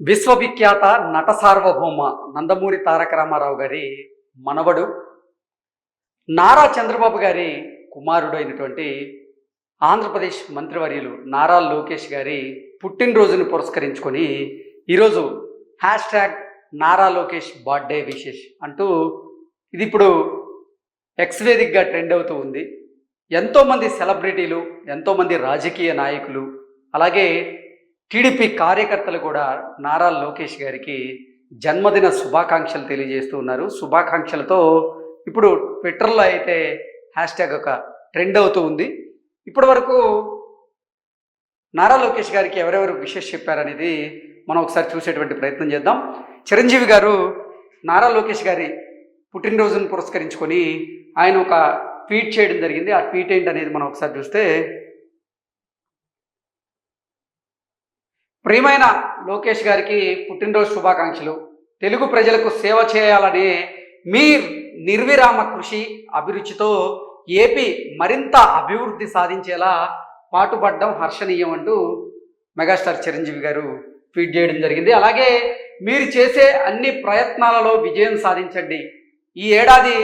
విశ్వవిఖ్యాత నట సార్వభౌమ నందమూరి తారక రామారావు గారి మనవడు నారా చంద్రబాబు గారి కుమారుడు అయినటువంటి ఆంధ్రప్రదేశ్ మంత్రివర్యులు నారా లోకేష్ గారి పుట్టినరోజును పురస్కరించుకొని ఈరోజు hashtag Nara Lokesh birthday విశేష్ అంటూ ఇది ఇప్పుడు ఎక్స్వేదిక్గా ట్రెండ్ అవుతూ ఉంది. ఎంతోమంది సెలబ్రిటీలు ఎంతోమంది రాజకీయ నాయకులు అలాగే టీడీపీ కార్యకర్తలు కూడా నారా లోకేష్ గారికి జన్మదిన శుభాకాంక్షలు తెలియజేస్తూ ఉన్నారు. శుభాకాంక్షలతో ఇప్పుడు ట్విట్టర్లో అయితే హ్యాష్ ట్యాగ్ ఒక ట్రెండ్ అవుతూ ఉంది. ఇప్పటి వరకు నారా లోకేష్ గారికి ఎవరెవరు విషెస్ చెప్పారనేది మనం ఒకసారి చూసేటువంటి ప్రయత్నం చేద్దాం. చిరంజీవి గారు నారా లోకేష్ గారి పుట్టినరోజును పురస్కరించుకొని ఆయన ఒక ట్వీట్ చేయడం జరిగింది. ఆ ట్వీట్ ఏంటి అనేది మనం ఒకసారి చూస్తే ప్రియమైన లోకేష్ గారికి పుట్టినరోజు శుభాకాంక్షలు. తెలుగు ప్రజలకు సేవ చేయాలనే మీ నిర్విరామ కృషి అభిరుచితో ఏపీ మరింత అభివృద్ధి సాధించేలా పాటుపడడం హర్షణీయం అంటూ మెగాస్టార్ చిరంజీవి గారు ట్వీట్ చేయడం జరిగింది. అలాగే మీరు చేసే అన్ని ప్రయత్నాలలో విజయం సాధించండి. ఈ ఏడాది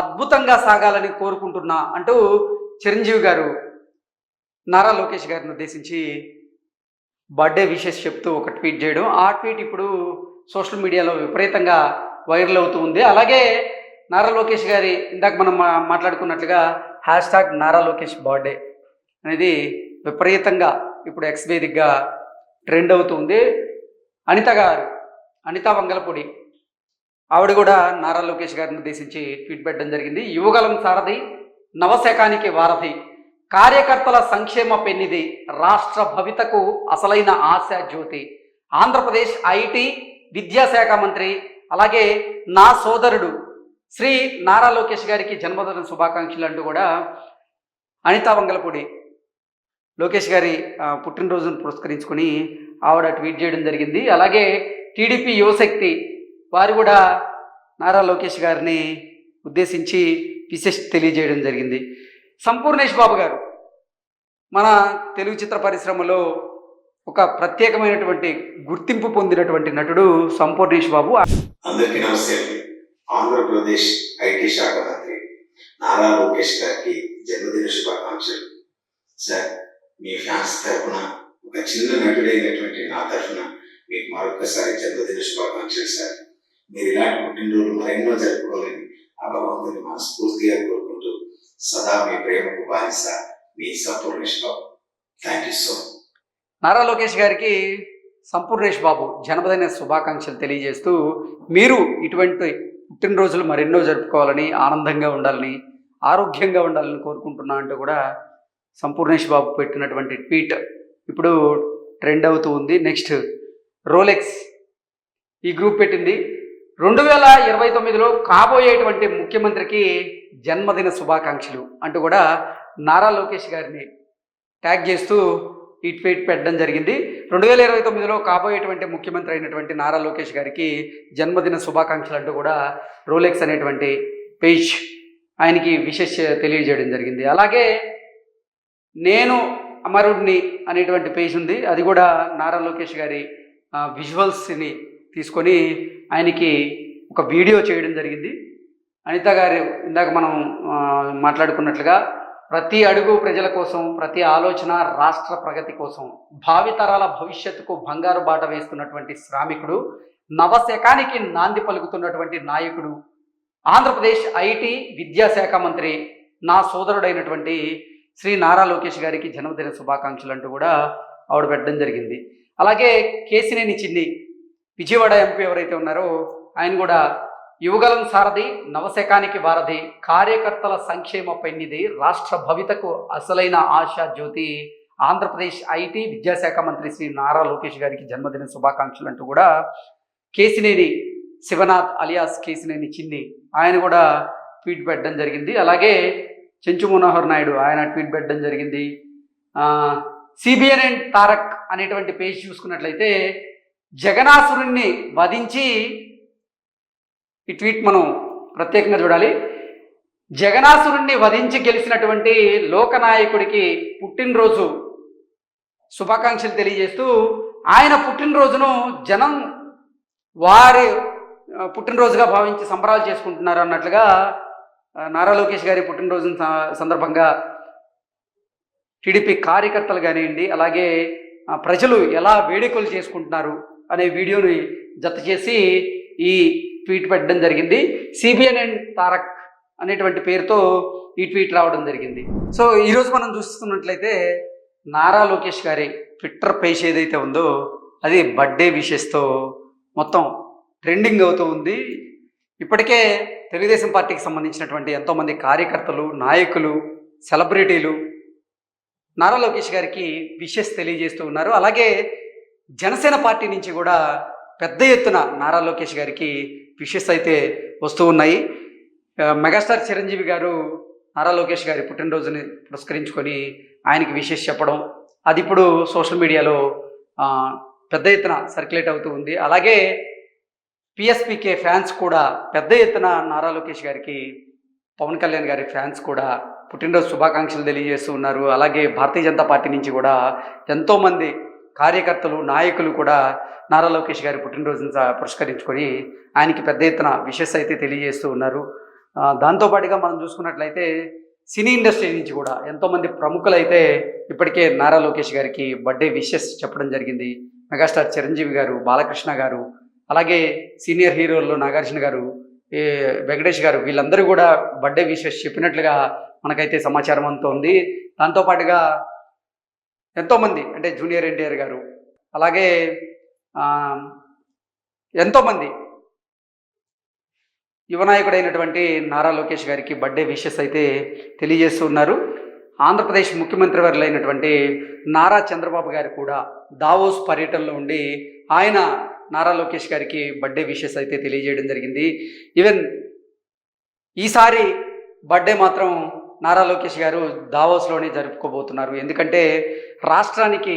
అద్భుతంగా సాగాలని కోరుకుంటున్నా అంటూ చిరంజీవి గారు నారా లోకేష్ గారిని ఉద్దేశించి బర్త్డే విషెస్ చెప్తూ ఒక ట్వీట్ చేయడం. ఆ ట్వీట్ ఇప్పుడు సోషల్ మీడియాలో విపరీతంగా వైరల్ అవుతూ ఉంది. అలాగే నారా లోకేష్ గారి ఇందాక మనం మా- మాట్లాడుకున్నట్లుగా hashtag Nara Lokesh birthday అనేది విపరీతంగా ఇప్పుడు ఎక్స్ వేదిక్గా ట్రెండ్ అవుతుంది అనిత గారు అనిత వంగలపూడి ఆవిడ కూడా నారా లోకేష్ గారిని ఉద్దేశించి ట్వీట్ పెట్టడం జరిగింది. యువగలం సారథి నవశకానికి వారధి కార్యకర్తల సంక్షేమ పెన్నిది రాష్ట్ర భవితకు అసలైన ఆశా జ్యోతి. ఆంధ్రప్రదేశ్ ఐటీ విద్యాశాఖ మంత్రి అలాగే నా సోదరుడు శ్రీ నారా లోకేష్ గారికి జన్మదిన శుభాకాంక్షలు అంటూ కూడా అనితా వంగలపూడి లోకేష్ గారి పుట్టినరోజును పురస్కరించుకొని ఆవిడ ట్వీట్ చేయడం జరిగింది. అలాగే టీడీపీ యువశక్తి వారు కూడా నారా లోకేష్ గారిని ఉద్దేశించి విశేష తెలియజేయడం జరిగింది. సంపూర్ణేష్ బాబు గారు మన తెలుగు చిత్ర పరిశ్రమలో ఒక ప్రత్యేకమైనటువంటి గుర్తింపు పొందినటువంటి నటుడు సంపూర్ణేష్ బాబు. అందరికీ నమస్తే ఆంధ్రప్రదేశ్ ఐటీ శాఖ మంత్రి నారా లోకేష్ గారికి జన్మదిన శుభాకాంక్షలు. సార్ మీ ఫ్యాన్స్ తరఫున ఒక చిన్న నటుడైనటువంటి నా తరఫున మీకు మరొకసారి జన్మదిన శుభాకాంక్షలు సార్. మీరు ఇలాంటి పుట్టినరోజు మరెన్నో జరుపుకోవాలని ఆ భగవంతుని మనస్ఫూర్తిగా కోరుకుంటున్నాను. సదా మీ ప్రేమకు బానిస మీ Sampoornesh Babu. Thank you so Nara Lokesh గారికి సంపూర్ణేష్ బాబు జన్మదిన శుభాకాంక్షలు తెలియజేస్తూ మీరు ఇటువంటి పుట్టినరోజులు మరెన్నో జరుపుకోవాలని ఆనందంగా ఉండాలని ఆరోగ్యంగా ఉండాలని కోరుకుంటున్నా అంటూ కూడా సంపూర్ణేష్ బాబు పెట్టినటువంటి ట్వీట్ ఇప్పుడు ట్రెండ్ అవుతూ ఉంది. నెక్స్ట్ రోలెక్స్ ఈ గ్రూప్ పెట్టింది. రెండు వేల ఇరవై తొమ్మిదిలో కాబోయేటువంటి ముఖ్యమంత్రికి జన్మదిన శుభాకాంక్షలు అంటూ కూడా నారా లోకేష్ గారిని ట్యాగ్ చేస్తూ ఈ ట్వీట్ పెట్టడం జరిగింది. రెండు వేల ఇరవై తొమ్మిదిలో కాబోయేటువంటి ముఖ్యమంత్రి అయినటువంటి నారా లోకేష్ గారికి జన్మదిన శుభాకాంక్షలు అంటూ కూడా రోలెక్స్ అనేటువంటి పేజ్ ఆయనకి విశేష తెలియజేయడం జరిగింది. అలాగే నేను అమరుడిని అనేటువంటి పేజ్ ఉంది. అది కూడా నారా లోకేష్ గారి విజువల్స్ని తీసుకొని ఆయనకి ఒక వీడియో చేయడం జరిగింది. అనిత గారు ఇందాక మనం మాట్లాడుకున్నట్లుగా ప్రతి అడుగు ప్రజల కోసం ప్రతి ఆలోచన రాష్ట్ర ప్రగతి కోసం భావితరాల భవిష్యత్తుకు బంగారు బాట వేస్తున్నటువంటి శ్రామికుడు నవశకానికి నాంది పలుకుతున్నటువంటి నాయకుడు ఆంధ్రప్రదేశ్ ఐటీ విద్యాశాఖ మంత్రి నా సోదరుడైనటువంటి శ్రీ నారా లోకేష్ గారికి జన్మదిన శుభాకాంక్షలు అంటూ కూడా ఆవిడ పెట్టడం జరిగింది. అలాగే కేసినేని చిన్ని విజయవాడ ఎంపీ ఎవరైతే ఉన్నారో ఆయన కూడా యువగలం సారథి నవశకానికి వారధి కార్యకర్తల సంక్షేమ పెన్నిది రాష్ట్ర భవితకు అసలైన ఆశా జ్యోతి ఆంధ్రప్రదేశ్ ఐటీ విద్యాశాఖ మంత్రి శ్రీ నారా లోకేష్ గారికి జన్మదిన శుభాకాంక్షలు అంటూ కూడా కేసినేని శివనాథ్ అలియాస్ కేసినేని చిన్ని ఆయన కూడా ట్వీట్ పెట్టడం జరిగింది. అలాగే చెంచు మనోహర్ నాయుడు ఆయన ట్వీట్ పెట్టడం జరిగింది. సిబిఎన్ఎన్ తారక్ అనేటువంటి పేజ్ చూసుకున్నట్లయితే జగనాసురుణ్ణి వధించి ఈ ట్వీట్ మనం ప్రత్యేకంగా చూడాలి. జగనాసురుణ్ణి వధించి గెలిచినటువంటి లోకనాయకుడికి పుట్టినరోజు శుభాకాంక్షలు తెలియజేస్తూ ఆయన పుట్టినరోజును జనం వారి పుట్టినరోజుగా భావించి సంబరాలు చేసుకుంటున్నారు అన్నట్లుగా నారా లోకేష్ గారి పుట్టినరోజు సందర్భంగా టీడీపీ కార్యకర్తలు కానివ్వండి అలాగే ప్రజలు ఎలా వేడుకలు చేసుకుంటున్నారు అనే వీడియోని జత చేసి ఈ ట్వీట్ పెట్టడం జరిగింది. సిబిఎన్ అండ్ తారక్ అనేటువంటి పేరుతో ఈ ట్వీట్ రావడం జరిగింది. సో ఈరోజు మనం చూస్తున్నట్లయితే నారా లోకేష్ గారి ట్విట్టర్ పేజ్ ఏదైతే ఉందో అది బర్త్డే విషెస్తో మొత్తం ట్రెండింగ్ అవుతూ ఉంది. ఇప్పటికే తెలుగుదేశం పార్టీకి సంబంధించినటువంటి ఎంతోమంది కార్యకర్తలు నాయకులు సెలబ్రిటీలు నారా లోకేష్ గారికి విషెస్ తెలియజేస్తూ ఉన్నారు. అలాగే జనసేన పార్టీ నుంచి కూడా పెద్ద ఎత్తున నారా లోకేష్ గారికి విషెస్ అయితే వస్తూ ఉన్నాయి. మెగాస్టార్ చిరంజీవి గారు నారా లోకేష్ గారి పుట్టినరోజుని పురస్కరించుకొని ఆయనకి విషెస్ చెప్పడం అది ఇప్పుడు సోషల్ మీడియాలో పెద్ద ఎత్తున సర్క్యులేట్ అవుతూ ఉంది. అలాగే పిఎస్పికే ఫ్యాన్స్ కూడా పెద్ద ఎత్తున నారా లోకేష్ గారికి పవన్ కళ్యాణ్ గారి ఫ్యాన్స్ కూడా పుట్టినరోజు శుభాకాంక్షలు తెలియజేస్తూ ఉన్నారు. అలాగే భారతీయ జనతా పార్టీ నుంచి కూడా ఎంతోమంది కార్యకర్తలు నాయకులు కూడా నారా లోకేష్ గారి పుట్టినరోజును స- పురస్కరించుకొని ఆయనకి పెద్ద ఎత్తున విషెస్ అయితే తెలియజేస్తూ ఉన్నారు. దాంతోపాటుగా మనం చూసుకున్నట్లయితే సినీ ఇండస్ట్రీ నుంచి కూడా ఎంతోమంది ప్రముఖులు అయితే ఇప్పటికే నారా లోకేష్ గారికి బర్త్డే విషెస్ చెప్పడం జరిగింది. మెగాస్టార్ చిరంజీవి గారు బాలకృష్ణ గారు అలాగే సీనియర్ హీరోల్లో నాగార్జున గారు ఏ వెంకటేష్ గారు వీళ్ళందరూ కూడా బర్త్డే విషెస్ చెప్పినట్లుగా మనకైతే సమాచారం అంతా ఉంది దాంతోపాటుగా ఎంతోమంది అంటే జూనియర్ ఎన్టీఆర్ గారు అలాగే ఎంతోమంది యువనాయకుడైనటువంటి నారా లోకేష్ గారికి బర్త్డే విషెస్ అయితే తెలియజేస్తూ ఉన్నారు. ఆంధ్రప్రదేశ్ ముఖ్యమంత్రి వర్యులైనటువంటి నారా చంద్రబాబు గారు కూడా దావోస్ పర్యటనలో ఉండి ఆయన నారా లోకేష్ గారికి బర్త్డే విషెస్ అయితే తెలియజేయడం జరిగింది. ఈవెన్ ఈసారి బర్త్డే మాత్రం నారా లోకేష్ గారు దావోస్లోనే జరుపుకోబోతున్నారు. ఎందుకంటే రాష్ట్రానికి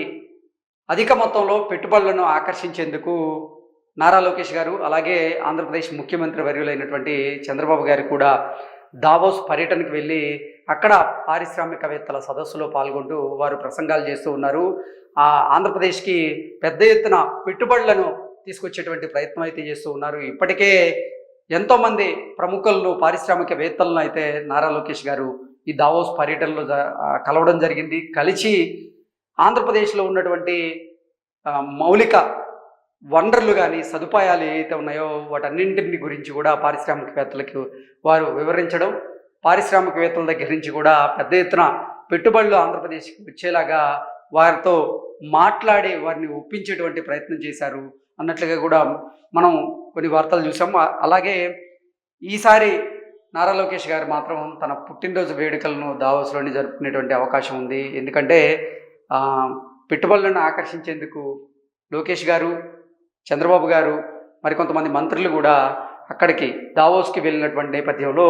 అధిక మొత్తంలో పెట్టుబడులను ఆకర్షించేందుకు నారా లోకేష్ గారు అలాగే ఆంధ్రప్రదేశ్ ముఖ్యమంత్రి వర్యులైనటువంటి చంద్రబాబు గారు కూడా దావోస్ పర్యటనకు వెళ్ళి అక్కడ పారిశ్రామికవేత్తల సదస్సులో పాల్గొంటూ వారు ప్రసంగాలు చేస్తూ ఉన్నారు. ఆ ఆంధ్రప్రదేశ్కి పెద్ద ఎత్తున పెట్టుబడులను తీసుకొచ్చేటువంటి ప్రయత్నం అయితే చేస్తూ ఉన్నారు. ఇప్పటికే ఎంతోమంది ప్రముఖులను పారిశ్రామికవేత్తలను అయితే నారా లోకేష్ గారు ఈ దావోస్ పర్యటనలో కలవడం జరిగింది. కలిసి ఆంధ్రప్రదేశ్లో ఉన్నటువంటి మౌలిక వనరులు కానీ సదుపాయాలు ఏవైతే ఉన్నాయో వాటన్నింటిని గురించి కూడా పారిశ్రామికవేత్తలకు వారు వివరించడం పారిశ్రామికవేత్తల దగ్గర నుంచి కూడా పెద్ద ఎత్తున పెట్టుబడులు ఆంధ్రప్రదేశ్కి వచ్చేలాగా వారితో మాట్లాడి వారిని ఒప్పించేటువంటి ప్రయత్నం చేశారు అన్నట్లుగా కూడా మనం కొన్ని వార్తలు చూసాం. అలాగే ఈసారి నారా లోకేష్ గారు మాత్రం తన పుట్టినరోజు వేడుకలను దావోస్లోని జరుపుకునేటువంటి అవకాశం ఉంది. ఎందుకంటే పెట్టుబడులను ఆకర్షించేందుకు లోకేష్ గారు చంద్రబాబు గారు మరికొంతమంది మంత్రులు కూడా అక్కడికి దావోస్కి వెళ్ళినటువంటి నేపథ్యంలో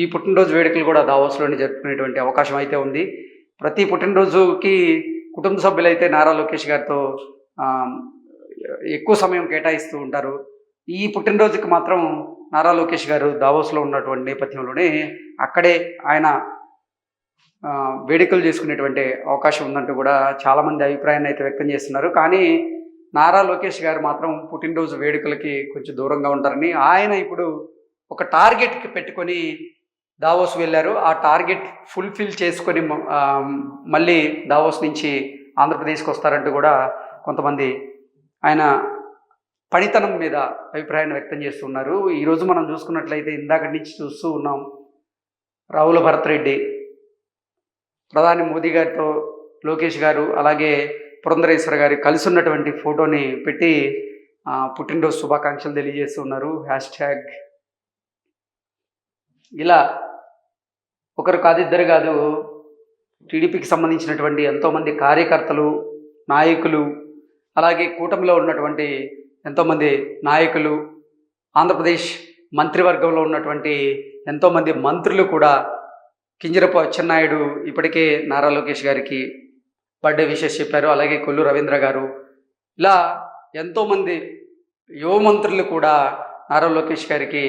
ఈ పుట్టినరోజు వేడుకలు కూడా దావోస్లోనే జరుపుకునేటువంటి అవకాశం అయితే ఉంది. ప్రతి పుట్టినరోజుకి కుటుంబ సభ్యులైతే నారా లోకేష్ గారితో ఎక్కువ సమయం కేటాయిస్తూ ఉంటారు. ఈ పుట్టినరోజుకి మాత్రం నారా లోకేష్ గారు దావోస్లో ఉన్నటువంటి నేపథ్యంలోనే అక్కడే ఆయన వేడుకలు చేసుకునేటువంటి అవకాశం ఉందంటూ కూడా చాలామంది అభిప్రాయాన్ని అయితే వ్యక్తం చేస్తున్నారు. కానీ నారా లోకేష్ గారు మాత్రం పుట్టినరోజు వేడుకలకి కొంచెం దూరంగా ఉంటారని ఆయన ఇప్పుడు ఒక టార్గెట్కి పెట్టుకొని దావోస్ వెళ్ళారు. ఆ టార్గెట్ ఫుల్ఫిల్ చేసుకొని మళ్ళీ దావోస్ నుంచి ఆంధ్రప్రదేశ్కి వస్తారంటూ కూడా కొంతమంది ఆయన పనితనం మీద అభిప్రాయాన్ని వ్యక్తం చేస్తున్నారు. ఈరోజు మనం చూసుకున్నట్లయితే ఇందాక నుంచి చూస్తూ ఉన్నాం. రావుల భరత్ రెడ్డి ప్రధాని మోదీ గారితో లోకేష్ గారు అలాగే పురంధరేశ్వర గారు కలిసి ఉన్నటువంటి ఫోటోని పెట్టి పుట్టినరోజు శుభాకాంక్షలు తెలియజేస్తున్నారు హ్యాష్ ట్యాగ్ ఇలా ఒకరు కాదు ఇద్దరు కాదు టీడీపీకి సంబంధించినటువంటి ఎంతోమంది కార్యకర్తలు నాయకులు అలాగే కూటమిలో ఉన్నటువంటి ఎంతోమంది నాయకులు ఆంధ్రప్రదేశ్ మంత్రివర్గంలో ఉన్నటువంటి ఎంతోమంది మంత్రులు కూడా కింజరపు అచ్చెన్నాయుడు ఇప్పటికే నారా లోకేష్ గారికి బర్త్డే విషెస్ చెప్పారు. అలాగే కొల్లు రవీంద్ర గారు. ఇలా ఎంతోమంది యువ మంత్రులు కూడా నారా లోకేష్ గారికి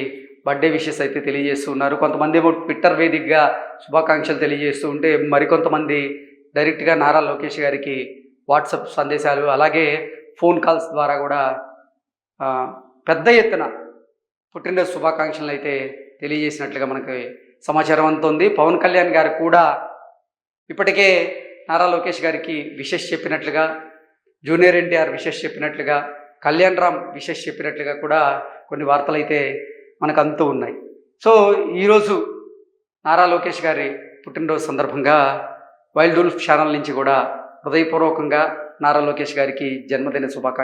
బర్త్డే విషెస్ అయితే తెలియజేస్తూ ఉన్నారు. కొంతమంది ఏమో ట్విట్టర్ వేదికగా శుభాకాంక్షలు తెలియజేస్తూ ఉంటే మరికొంతమంది డైరెక్ట్గా నారా లోకేష్ గారికి వాట్సాప్ సందేశాలు అలాగే ఫోన్ కాల్స్ ద్వారా కూడా పెద్ద ఎత్తున పుట్టినరోజు శుభాకాంక్షలు అయితే తెలియజేసినట్లుగా మనకి సమాచారం అందుతుంది. పవన్ కళ్యాణ్ గారు కూడా ఇప్పటికే నారా లోకేష్ గారికి విషెస్ చెప్పినట్లుగా జూనియర్ ఎన్టీఆర్ విషెస్ చెప్పినట్లుగా కళ్యాణ్ రామ్ విషెస్ చెప్పినట్లుగా కూడా కొన్ని వార్తలు అయితే మనకు అందుతూ ఉన్నాయి. సో ఈరోజు నారా లోకేష్ గారి పుట్టినరోజు సందర్భంగా వైల్డ్ ఉల్ఫ్ ఛానల్ నుంచి కూడా హృదయపూర్వకంగా నారా లోకేష్ గారికి జన్మదిన శుభాకాంక్ష